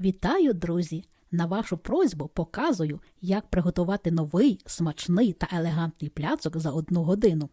Вітаю, друзі! На вашу просьбу показую, як приготувати новий, смачний та елегантний пляцок за одну годину.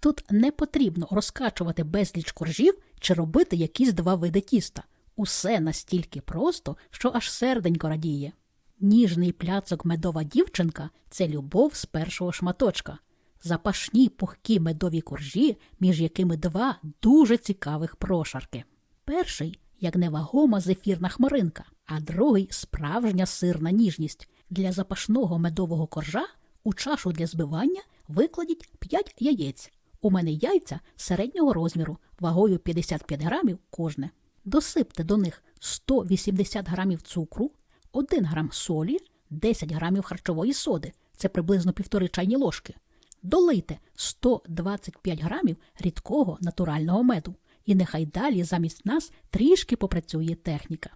Тут не потрібно розкачувати безліч коржів чи робити якісь два види тіста. Усе настільки просто, що аж серденько радіє. Ніжний пляцок медова дівчинка це любов з першого шматочка. Запашні пухкі медові коржі, між якими два дуже цікавих прошарки. Перший як невагома зефірна хмаринка, а другий справжня сирна ніжність. Для запашного медового коржа у чашу для збивання викладіть 5 яєць. У мене яйця середнього розміру, вагою 55 грамів кожне. Досипте до них 180 грамів цукру, 1 грам солі, 10 грамів харчової соди, це приблизно півтори чайні ложки. Долийте 125 грамів рідкого натурального меду, і нехай далі замість нас трішки попрацює техніка.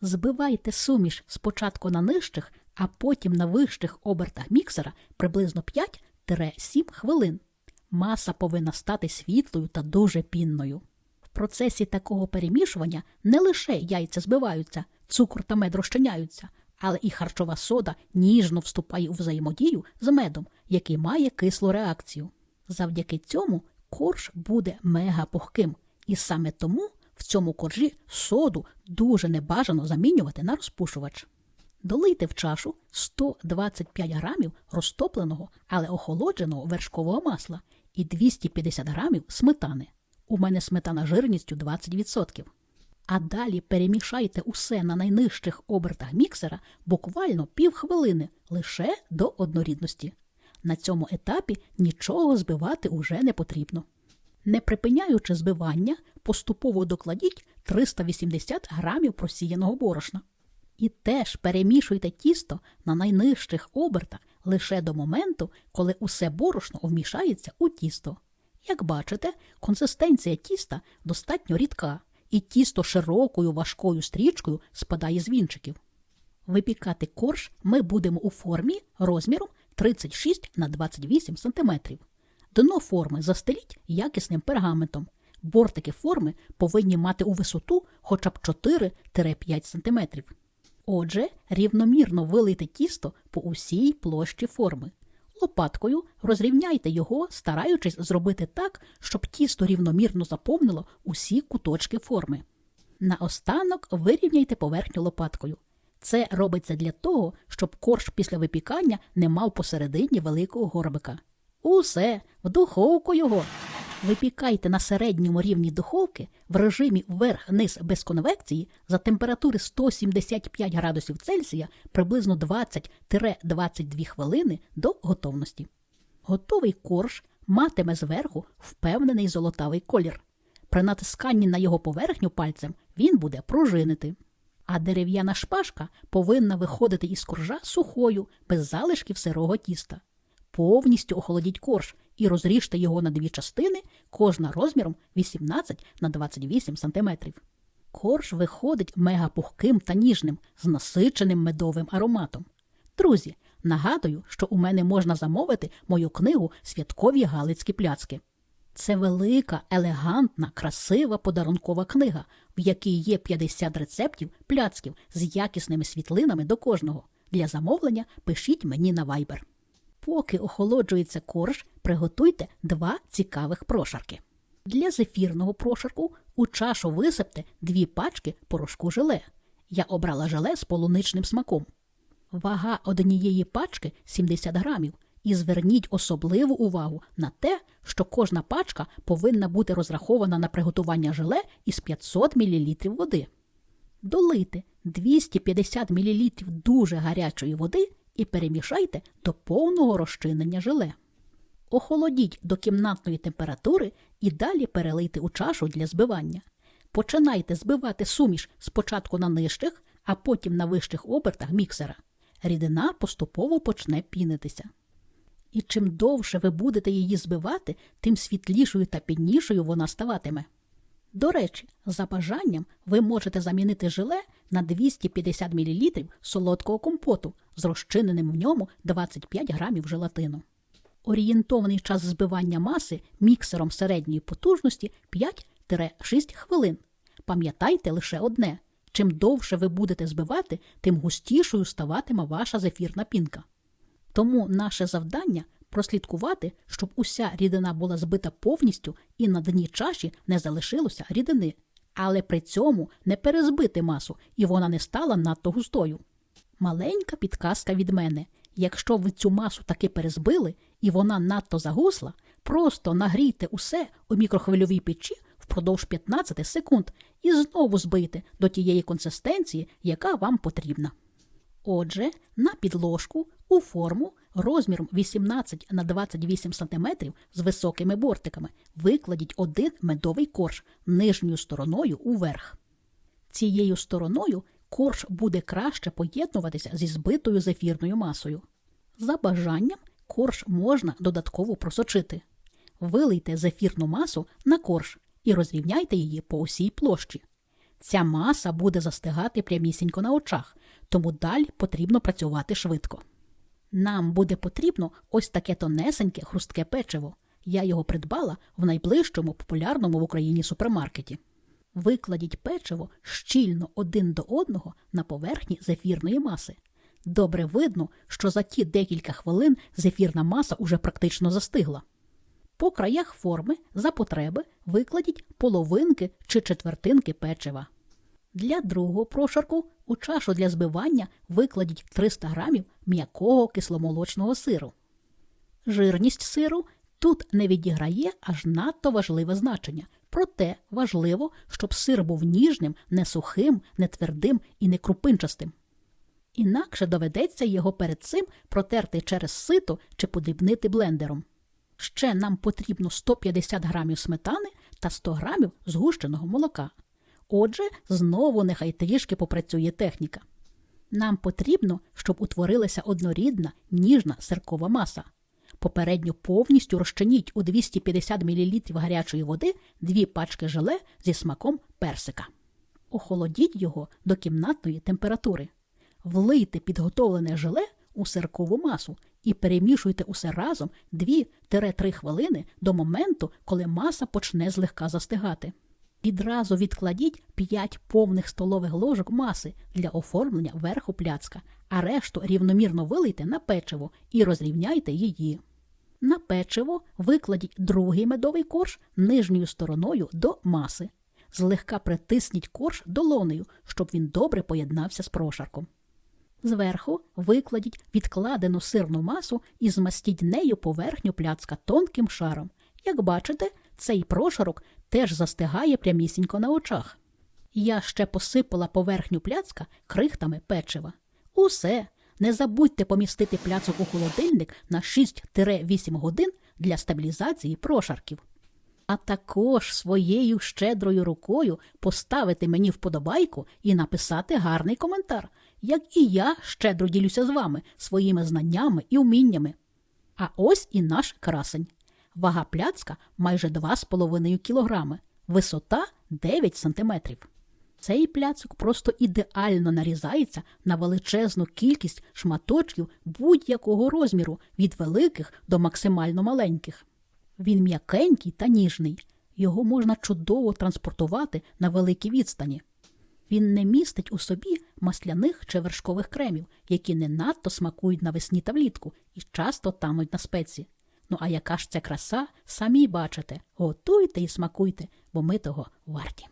Збивайте суміш спочатку на нижчих, а потім на вищих обертах міксера приблизно 5-7 хвилин. Маса повинна стати світлою та дуже пінною. В процесі такого перемішування не лише яйця збиваються, цукор та мед розчиняються, але і харчова сода ніжно вступає у взаємодію з медом, який має кислу реакцію. Завдяки цьому корж буде мега пухким, і саме тому в цьому коржі соду дуже небажано замінювати на розпушувач. Долийте в чашу 125 грамів розтопленого, але охолодженого вершкового масла і 250 грамів сметани. У мене сметана жирністю 20%. А далі перемішайте усе на найнижчих обертах міксера буквально півхвилини лише до однорідності. На цьому етапі нічого збивати уже не потрібно. Не припиняючи збивання, поступово докладіть 380 грамів просіяного борошна. І теж перемішуйте тісто на найнижчих обертах лише до моменту, коли усе борошно вмішається у тісто. Як бачите, консистенція тіста достатньо рідка, і тісто широкою важкою стрічкою спадає з вінчиків. Випікати корж ми будемо у формі розміром 36 на 28 см. Дно форми застеліть якісним пергаментом. Бортики форми повинні мати у висоту хоча б 4-5 см. Отже, рівномірно вилийте тісто по усій площі форми. Лопаткою розрівняйте його, стараючись зробити так, щоб тісто рівномірно заповнило усі куточки форми. Наостанок вирівняйте поверхню лопаткою. Це робиться для того, щоб корж після випікання не мав посередині великого горбика. Усе, в духовку його. Випікайте на середньому рівні духовки в режимі вверх-низ без конвекції за температури 175 градусів Цельсія приблизно 20-22 хвилини до готовності. Готовий корж матиме зверху впевнений золотавий колір. При натисканні на його поверхню пальцем він буде пружинити. А дерев'яна шпажка повинна виходити із коржа сухою, без залишків сирого тіста. Повністю охолодіть корж і розріжте його на дві частини, кожна розміром 18 на 28 см. Корж виходить мегапухким та ніжним, з насиченим медовим ароматом. Друзі, нагадую, що у мене можна замовити мою книгу Святкові Галицькі пляцки. Це велика, елегантна, красива подарункова книга, в якій є 50 рецептів пляцків з якісними світлинами до кожного. Для замовлення пишіть мені на Viber. Поки охолоджується корж, приготуйте два цікавих прошарки. Для зефірного прошарку у чашу висипте дві пачки порошку желе. Я обрала желе з полуничним смаком. Вага однієї пачки 70 грамів. І зверніть особливу увагу на те, що кожна пачка повинна бути розрахована на приготування желе із 500 мл води. Долийте 250 мл дуже гарячої води і перемішайте до повного розчинення желе. Охолодіть до кімнатної температури і далі перелийте у чашу для збивання. Починайте збивати суміш спочатку на нижчих, а потім на вищих обертах міксера. Рідина поступово почне пінитися. І чим довше ви будете її збивати, тим світлішою та піннішою вона ставатиме. До речі, за бажанням ви можете замінити желе на 250 мл солодкого компоту з розчиненим в ньому 25 грамів желатину. Орієнтований час збивання маси міксером середньої потужності 5-6 хвилин. Пам'ятайте лише одне: Чим довше ви будете збивати, тим густішою ставатиме ваша зефірна пінка. Тому наше завдання прослідкувати, щоб уся рідина була збита повністю і на дні чаші не залишилося рідини, але при цьому не перезбити масу, і вона не стала надто густою. Маленька підказка від мене. Якщо ви цю масу таки перезбили і вона надто загусла, просто нагрійте усе у мікрохвильовій печі впродовж 15 секунд і знову збийте до тієї консистенції, яка вам потрібна. Отже, на підложку у форму розміром 18 на 28 см з високими бортиками викладіть один медовий корж нижньою стороною уверх. Цією стороною корж буде краще поєднуватися зі збитою зефірною масою. За бажанням корж можна додатково просочити. Вилийте зефірну масу на корж і розрівняйте її по усій площі. Ця маса буде застигати прямісінько на очах, тому далі потрібно працювати швидко. Нам буде потрібно ось таке тонесеньке хрустке печиво. Я його придбала в найближчому популярному в Україні супермаркеті. Викладіть печиво щільно один до одного на поверхні зефірної маси. Добре видно, що за ті декілька хвилин зефірна маса уже практично застигла. По краях форми за потреби викладіть половинки чи четвертинки печива. Для другого прошарку у чашу для збивання викладіть 300 грамів м'якого кисломолочного сиру. Жирність сиру тут не відіграє аж надто важливе значення, проте важливо, щоб сир був ніжним, не сухим, не твердим і не крупинчастим. Інакше доведеться його перед цим протерти через сито чи подрібнити блендером. Ще нам потрібно 150 грамів сметани та 100 грамів згущеного молока. Отже, знову нехай трішки попрацює техніка. Нам потрібно, щоб утворилася однорідна, ніжна сиркова маса. Попередньо повністю розчиніть у 250 мл гарячої води дві пачки желе зі смаком персика. Охолодіть його до кімнатної температури. Влийте підготовлене желе у сиркову масу і перемішуйте усе разом 2-3 хвилини до моменту, коли маса почне злегка застигати. Відразу відкладіть 5 повних столових ложок маси для оформлення верху пляцка, а решту рівномірно вилийте на печиво і розрівняйте її. На печиво викладіть другий медовий корж нижньою стороною до маси. Злегка притисніть корж долонею, щоб він добре поєднався з прошарком. Зверху викладіть відкладену сирну масу і змастіть нею поверхню пляцка тонким шаром. Як бачите, цей прошарок теж застигає прямісінько на очах. Я ще посипала поверхню пляцка крихтами печива. Усе. Не забудьте помістити пляцок у холодильник на 6-8 годин для стабілізації прошарків. А також своєю щедрою рукою поставити мені вподобайку і написати гарний коментар, як і я щедро ділюся з вами своїми знаннями і вміннями. А ось і наш красень. Вага пляцка майже 2,5 кг, висота 9 см. Цей пляцок просто ідеально нарізається на величезну кількість шматочків будь-якого розміру від великих до максимально маленьких. Він м'якенький та ніжний, його можна чудово транспортувати на великій відстані. Він не містить у собі масляних чи вершкових кремів, які не надто смакують навесні та влітку і часто тануть на спеці. Ну а яка ж це краса, самі бачите, готуйте і смакуйте, бо ми того варті.